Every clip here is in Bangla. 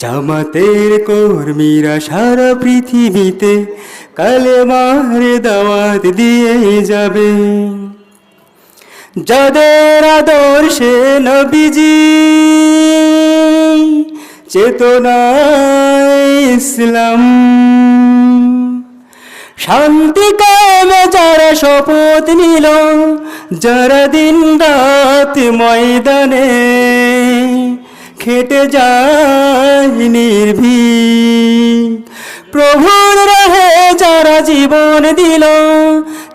জামাতের কর্মীরা সারা পৃথিবীতে কালেমার দাওয়াত দিয়েই যাবে। যাদের আদর্শে নবীজি চেতনা ইসলাম, শান্তি কামে যারা শপথ নিল, যারা দিন রাত ময়দানে খেটে যায় নির্ভীক। প্রভুর রাহে যারা জীবন দিল,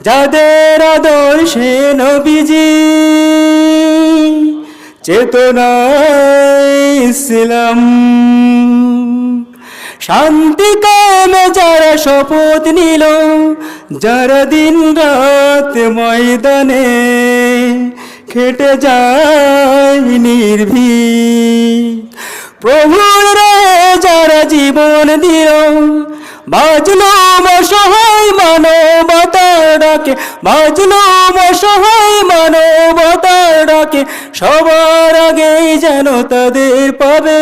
যাদের আদর্শে নবীজি। চেতনা ইসলাম শান্তি কামে যারা শপথ নিল, যারা দিন রাত ময়দানে খেটে যায় নির্ভীক। প্রভুর রে যারা জীবন দিল বাজলো মশাই মানবতার ডাকে, বাজলো মশাই মানবতার ডাকে, সবার আগে যেন তাদের পাবে।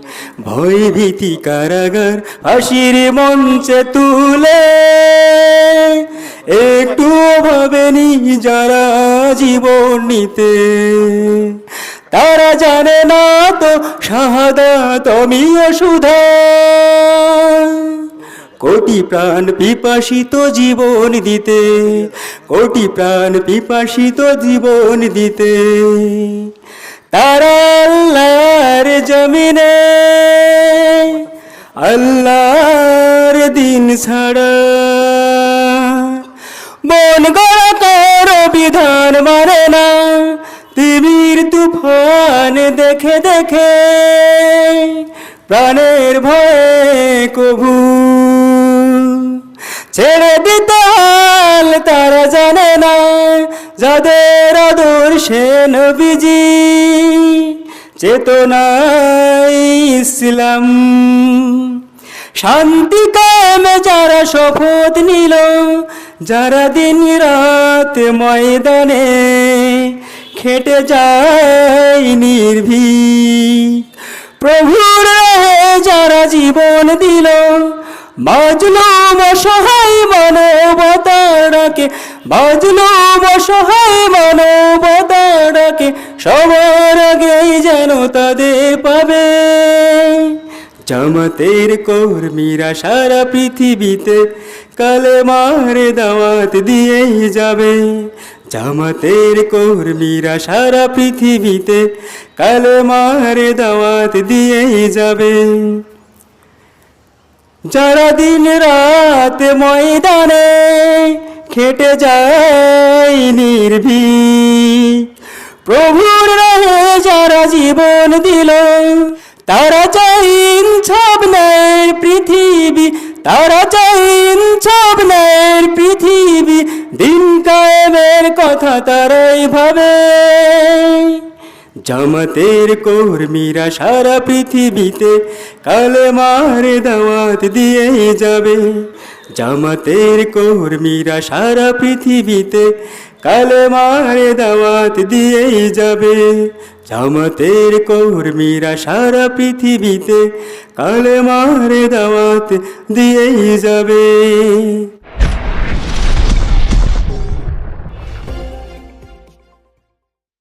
ভয় ভীতি কারাগার, হাসির মঞ্চে তুলে। একটু ভাবেনি যারা জীবন নিতে। তারা জানে না তো শাহাদা তুমি সুধা। কোটি প্রাণ পিপাসিত জীবন দিতে। কোটি প্রাণ পিপাসিত জীবন দিতে। তারা জমিনে আল্লাহর দিন ছাড়া বন কর বিধান মানে না। তিমির তুফান দেখে দেখে প্রাণের ভয়ে কবু। ছেড়ে দিতে তারা জানে না, যাদের চেতনা ইসলাম শান্তি কামে যারা শপথ নিল, যারা দিন রাত ময়দানে খেটে যায় নির্ভীক। প্রভুর যারা জীবন দিল বাজলুম অসহায় মানবতারাকে বাজলুম অসহায় মানবতারাকে সবার আগেই যেন তাদের পাবে। জামাতের কর্মীরা সারা পৃথিবীতে কালেমার দাওয়াত দিয়েই যাবে। জামাতের কর্মীরা সারা পৃথিবীতে কালেমার দাওয়াত দিয়েই যাবে। যারা দিন রাত ময়দানে খেটে যায় নির্ভীক পৃথিবী, তারা চাইন ছবনের পৃথিবী, দিন কায়েমের কথা তারাই ভাবে। জামাতের কর্মীরা সারা পৃথিবীতে কালে মারে দাওয়াত দিয়ে যাবে। জামাতের কর্মীরা সারা পৃথিবীতে কালে মারে দাওয়াত দিয়েই যাবে। জামাতের কর্মীরা সারা পৃথিবীতে কালে মারে দাওয়াত দিয়েই যাবে।